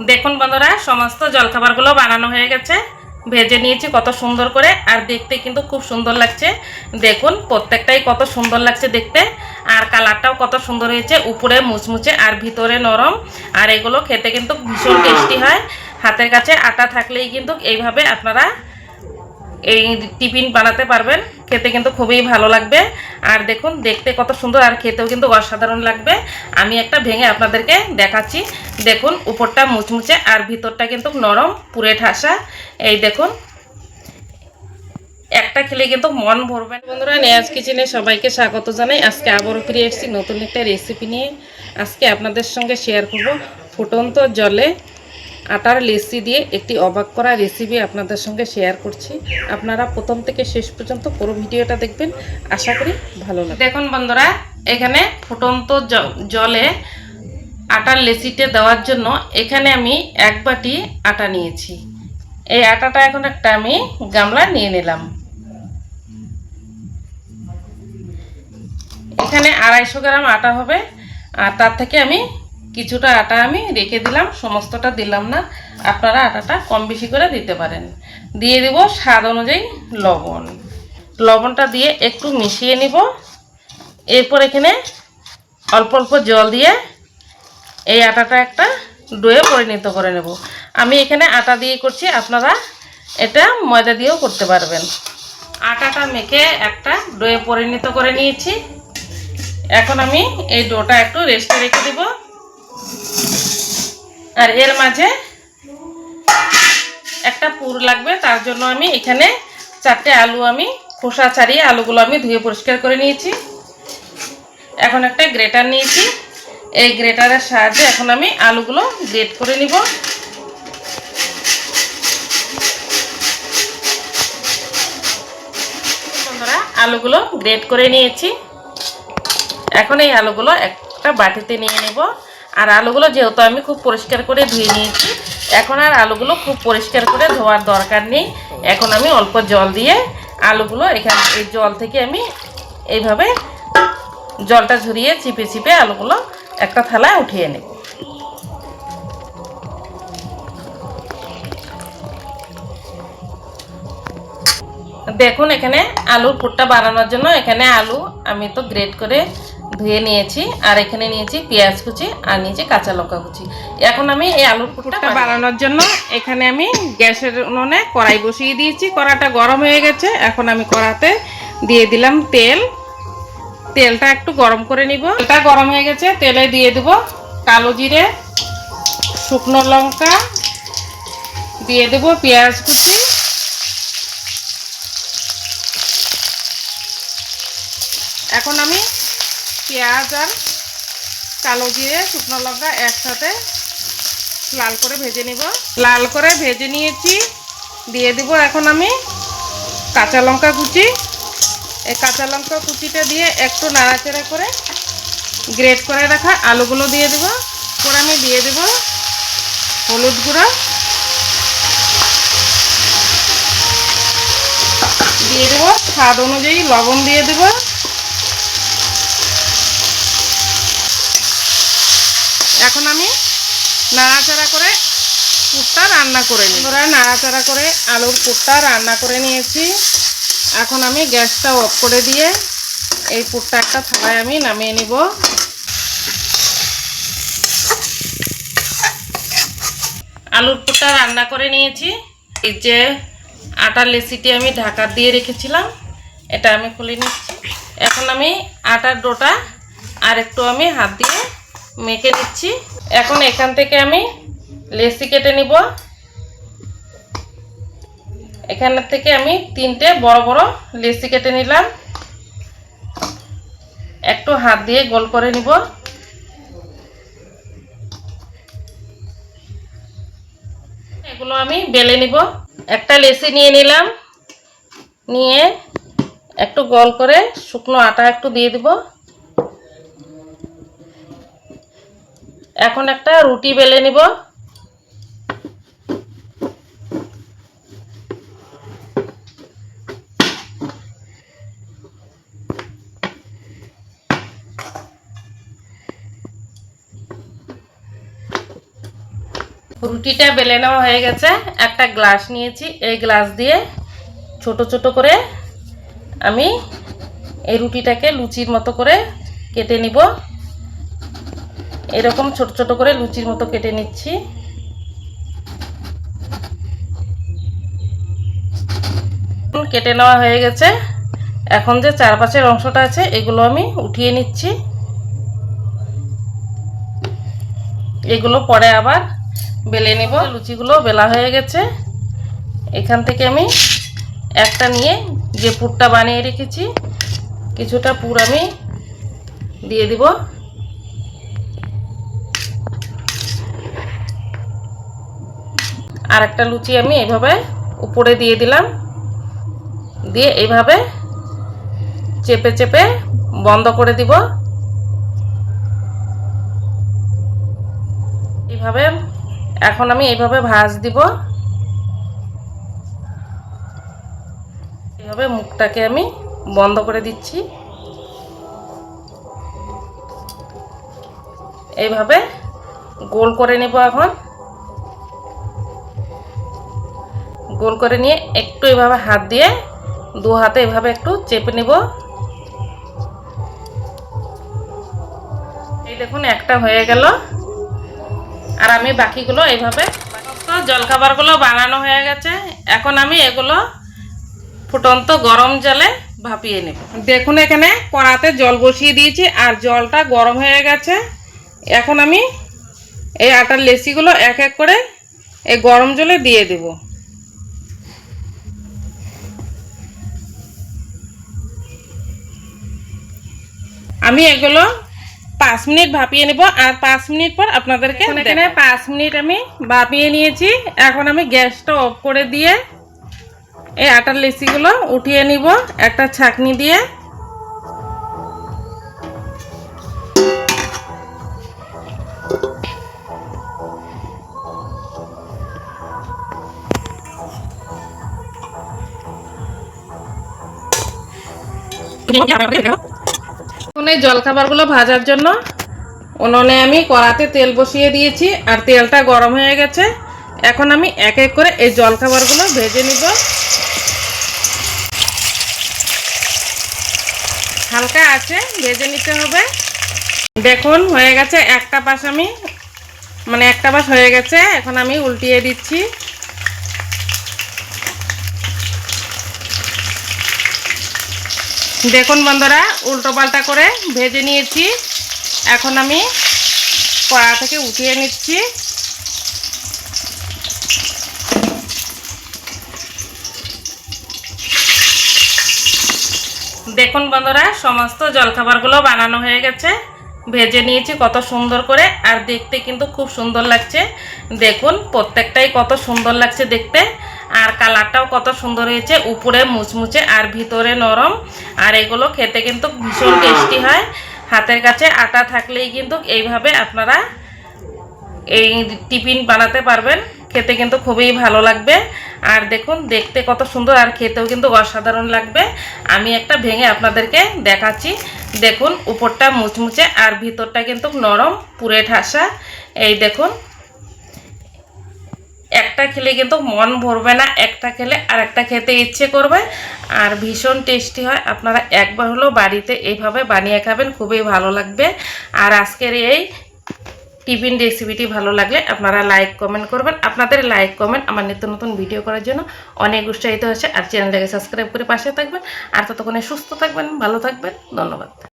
দেখুন বন্ধুরা, সমস্ত জলখাবারগুলো বানানো হয়ে গেছে। ভেজে নিয়েছি কত সুন্দর করে, আর দেখতে কিন্তু খুব সুন্দর লাগছে। দেখুন, প্রত্যেকটাই কত সুন্দর লাগছে দেখতে, আর কালারটাও কত সুন্দর হয়েছে, উপরে মুচমুচে আর ভিতরে নরম। আর এগুলো খেতে কিন্তু ভীষণ টেস্টি হয়। হাতের কাছে আটা থাকলেই কিন্তু এইভাবে আপনারা এই টিফিন বানাতে পারবেন। খেতে কিন্তু খুবই ভালো লাগবে। আর দেখুন, দেখতে কত সুন্দর, আর খেতেও কিন্তু অসাধারণ লাগবে। আমি একটা ভেঙে আপনাদেরকে দেখাচ্ছি। দেখুন, উপরটা মুচমুচে আর ভিতরটা কিন্তু নরম পুরে ঠাসা। এই দেখুন, একটা খেলে কিন্তু মন ভরবে। বন্ধুরা, নেয়াজ কিচেনে সবাইকে স্বাগত জানাই। আজকে আবারও ফিরে এসেছি নতুন একটা রেসিপি নিয়ে। আজকে আপনাদের সঙ্গে শেয়ার করব ফুটন্ত জলে আটার লেসি দিয়ে একটি অবাক করা রেসিপি আপনাদের সঙ্গে শেয়ার করছি। আপনারা প্রথম থেকে শেষ পর্যন্ত পুরো ভিডিওটা দেখবেন। আশা করি ভালো লাগবে। দেখুন বন্ধুরা, এখানে ফুটন্ত জলে আটার লেসিতে দেওয়ার জন্য এখানে আমি এক বাটি আটা নিয়েছি। এই আটাটা এখন একটা আমি গামলা নিয়ে নিলাম। এখানে আড়াইশো গ্রাম আটা হবে। আর তার থেকে আমি কিছুটা আটা আমি রেখে দিলাম, সমস্তটা দিলাম না। আপনারা আটাটা কম বেশি করে দিতে পারেন। দিয়ে দেব স্বাদ অনুযায়ী লবণ। লবণটা দিয়ে একটু মিশিয়ে নিব। এরপর এখানে অল্প অল্প জল দিয়ে এই আটাটা একটা ডোয়ে পরিণত করে নেব। আমি এখানে আটা দিয়ে করছি, আপনারা এটা ময়দা দিয়েও করতে পারবেন। আটাটা মেখে একটা ডোয়ে পরিণত করে নিয়েছি। এখন আমি এই ডোটা একটু রেস্টে রেখে দিব। আর এর মাঝে একটা পুর লাগবে, তার জন্য আমি এখানে চারটে আলু আমি খোসা ছাড়িয়ে আলুগুলো আমি ধুয়ে পরিষ্কার করে নিয়েছি। এখন একটা গ্রেটার নিয়েছি। এই গ্রেটারের সাহায্যে এখন আমি আলুগুলো গ্রেট করে নিব। আলুগুলো গ্রেট করে নিয়েছি। এখন এই আলুগুলো একটা বাটিতে নিয়ে নেব। আর আলুগুলো যেহেতু আমি খুব পরিষ্কার করে ধুয়ে নিয়েছি, এখন আর আলুগুলো খুব পরিষ্কার করে ধোয়ার দরকার নেই। এখন আমি অল্প জল দিয়ে আলুগুলো এখান, এই জল থেকে আমি এইভাবে জলটা ঝরিয়ে চিপে চিপে আলুগুলো একটা থালায় উঠিয়ে নেব। দেখুন এখানে আলুর পুরটা বানানোর জন্য এখানে আলু আমি তো গ্রেট করে ধুয়ে নিয়েছি আর এখানে নিয়েছি পেঁয়াজ কুচি আর নিয়েছি কাঁচা লঙ্কা কুচি। এখন আমি এই আলুর পুরটা বানানোর জন্য এখানে আমি গ্যাসের উনুনে কড়াই বসিয়ে দিয়েছি। কড়াটা গরম হয়ে গেছে এখন আমি কড়াতে দিয়ে দিলাম তেল। তেলটা একটু গরম করে নিব। তেলটা গরম হয়ে গেছে তেলে দিয়ে দেব কালো জিরে শুকনো লঙ্কা দিয়ে দেব পেঁয়াজ কুচি। এখন আমি পেঁয়াজ আর কালো জিরে শুকনো লঙ্কা একসাথে লাল করে ভেজে নিব। লাল করে ভেজে নিয়েছি। দিয়ে দিব এখন আমি কাঁচা লঙ্কা কুচি। এই কাঁচা লঙ্কা কুচিটা দিয়ে একটু নাড়াচাড়া করে গ্রেট করে রাখা আলুগুলো দিয়ে দেবো। পরে আমি দিয়ে দেব হলুদ গুঁড়ো। দিয়ে দেবো স্বাদ অনুযায়ী লবণ দিয়ে দেবো। এখন আমি নাড়াচাড়া করে পুরটা রান্না করে নিই ওরা নাড়াচাড়া করে আলুর পুরটা রান্না করে নিয়েছি। এখন আমি গ্যাসটা অফ করে দিয়ে এই পুরটা একটা থালায় আমি নামিয়ে নিব। আলুর পুরটা রান্না করে নিয়েছি। এই যে আটার লেসিটি আমি ঢাকা দিয়ে রেখেছিলাম, এটা আমি খুলে নিচ্ছি। এখন আমি আটার ডোটা আর একটু আমি হাত দিয়ে মেখে নিচ্ছি। এখন এখান থেকে আমি লেসি কেটে নিব। এখান থেকে আমি তিনটে বড় বড় লেসি কেটে নিলাম। একটু হাত দিয়ে গোল করে নিব। এগুলো আমি বেলে নিব। একটা লেসি নিয়ে নিলাম। নিয়ে একটু গোল করে শুকনো আটা একটু দিয়ে দিব। এখন একটা রুটি বেলে নিব। রুটিটা বেলে নেওয়া হয়ে গেছে। একটা গ্লাস নিয়েছি। এই গ্লাস দিয়ে ছোট ছোট করে আমি এই রুটিটাকে লুচির মতো করে কেটে নিব। এরকম ছোট ছোট করে লুচির মতো কেটে নিচ্ছি। কেটে নেওয়া হয়ে গেছে। এখন যে চারপাশের অংশটা আছে, এগুলো আমি উঠিয়ে নিচ্ছি। এগুলো পরে আবার বেলে নেব। লুচিগুলো বেলা হয়ে গেছে। এখান থেকে আমি একটা নিয়ে যে পুরটা বানিয়ে রেখেছি, কিছুটা পুর আমি দিয়ে দিব। আর একটা লুচি আমি এভাবে উপরে দিয়ে দিলাম। দিয়ে এইভাবে চেপে চেপে বন্ধ করে দিব। এইভাবে এখন আমি এইভাবে ভাজ দিব। এইভাবে মুখটাকে আমি বন্ধ করে দিচ্ছি। এইভাবে গোল করে নেব এখন। গোল করে নিয়ে একটু এভাবে হাত দিয়ে দু হাতে এভাবে একটু চেপে নেব। এই দেখুন, একটা হয়ে গেল। আর আমি বাকিগুলো এইভাবে জলখাবারগুলো বানানো হয়ে গেছে। এখন আমি এগুলো ফুটন্ত গরম জলে ভাপিয়ে নেব। দেখুন, এখানে কড়াতে জল বসিয়ে দিয়েছি আর জলটা গরম হয়ে গেছে। এখন আমি এই আটার লেসিগুলো এক এক করে এই গরম জলে দিয়ে দেব। আমি এগুলো পাঁচ মিনিট ভাপিয়ে নেব আর পাঁচ মিনিট পর আপনাদেরকে এখানে পাঁচ মিনিট আমি ভাপিয়ে নিয়েছি। এখন আমি গ্যাসটা অফ করে দিয়ে এই আটার লেচিগুলো উঠিয়ে নিব একটা ছাকনি দিয়ে। এখন এই জলখাবারগুলো ভাজার জন্য উনুনে আমি কড়াতে তেল বসিয়ে দিয়েছি আর তেলটা গরম হয়ে গেছে। এখন আমি এক এক করে এই জলখাবারগুলো ভেজে নিব। হালকা আছে, ভেজে নিতে হবে। দেখুন, হয়ে গেছে, একটা পাশ আমি মানে একটা পাশ হয়ে গেছে। এখন আমি উল্টিয়ে দিচ্ছি। দেখুন বন্ধুরা, উল্টো পাল্টা করে ভেজে নিয়েছি। এখন আমি কড়া থেকে উঠিয়ে নিচ্ছি। দেখুন বন্ধুরা, সমস্ত জলখাবারগুলো বানানো হয়ে গেছে। ভেজে নিয়েছি কত সুন্দর করে, আর দেখতে কিন্তু খুব সুন্দর লাগছে। দেখুন, প্রত্যেকটাই কত সুন্দর লাগছে দেখতে। আর কালারটাও কত সুন্দর হয়েছে। উপরে মুচমুচে আর ভিতরে নরম। আর এগুলো খেতে কিন্তু ভীষণ টেস্টি হয়। হাতের কাছে আটা থাকলেই কিন্তু এইভাবে আপনারা এই টিফিন বানাতে পারবেন। খেতে কিন্তু খুবই ভালো লাগবে। আর দেখুন দেখতে কত সুন্দর আর খেতেও কিন্তু অসাধারণ লাগবে। আমি একটা ভেঙে আপনাদেরকে দেখাচ্ছি। দেখুন উপরটা মুচমুচে আর ভিতরটা কিন্তু নরম পুরে ঠাসা। এই দেখুন একটা খেলে কিন্তু মন ভরবে না, একটা খেলে আর একটা খেতে ইচ্ছে করবে। আর ভীষণ টেস্টি হয়, আপনারা একবার হলেও বাড়িতে এইভাবে বানিয়ে খাবেন, খুবই ভালো লাগবে। আর আজকের এই টিফিন রেসিপিটি ভালো লাগলে আপনারা লাইক, কমেন্ট করবেন। আপনাদের লাইক, কমেন্ট আমার নিত্য নতুন ভিডিও করার জন্য অনেক উৎসাহিত হয়েছে। আর চ্যানেলটাকে সাবস্ক্রাইব করে পাশে থাকবেন। আর ততক্ষণে সুস্থ থাকবেন, ভালো থাকবেন, ধন্যবাদ।